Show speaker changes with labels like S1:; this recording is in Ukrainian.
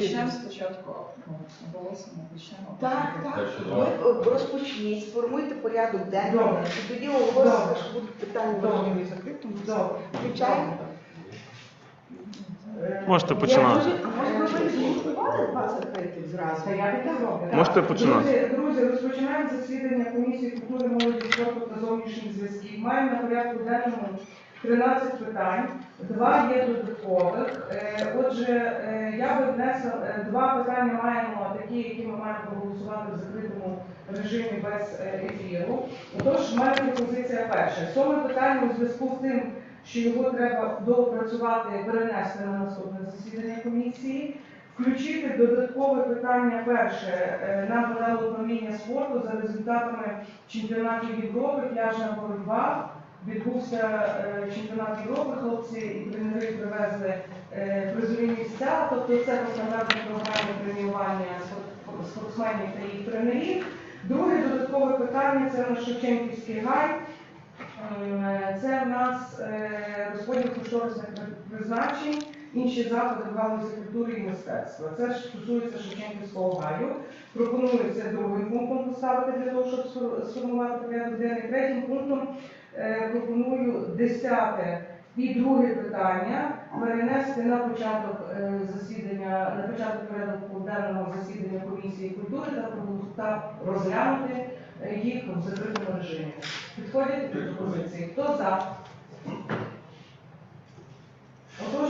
S1: почнемо спочатку ну, оголосимо, почнемо.
S2: Так, так.
S3: Так
S2: Ви е, розпочніть, сформуйте порядок денний,
S4: Добре.
S2: і тоді оголосите, що будуть питання
S4: Добре.
S2: важливі закритому.
S4: Добре.
S2: Включаємо.
S4: Е,
S5: Можете починати.
S2: А може ви два закритих зразу?
S4: Та я зроблю.
S5: Можете починати.
S4: Друзі, друзі, розпочинаємо засідання комісії культури, молоді, спорту та зовнішніх зв'язків. Маємо на порядку денному 13 питань, два є додаткових. Е, Отже, е, я би внесла е, два питання маємо такі, які ми маємо проголосувати в закритому режимі без ефіру. Отож, в мене пропозиція перша. Сьоме питання у зв'язку з тим, що його треба доопрацювати, перенести на наступне засідання комісії. Включити додаткове питання перше. Нам подало управління спорту за результатами чемпіонатів Європи, пляжна боротьба. Відбувся е, чемпіонат Європи, хлопці і тренери привезли е, призові місця, тобто це по стандартній програмі преміювання спортсменів та їх тренерів. Друге додаткове питання це наш Шевченківський гай. Е, Це в нас е, розподіл кошторисних призначень, інші заходи в галузі культури і мистецтва. Це ж стосується Шевченківського гаю. Пропонується другим пунктом поставити для того, щоб сформувати порядок денний. Третім пунктом пропоную десяте і друге питання перенести на початок е, засідання, на початок порядку денного засідання комісії культури та та розглянути е, їх в закритому режимі. Підходять до пропозиції. Хто за?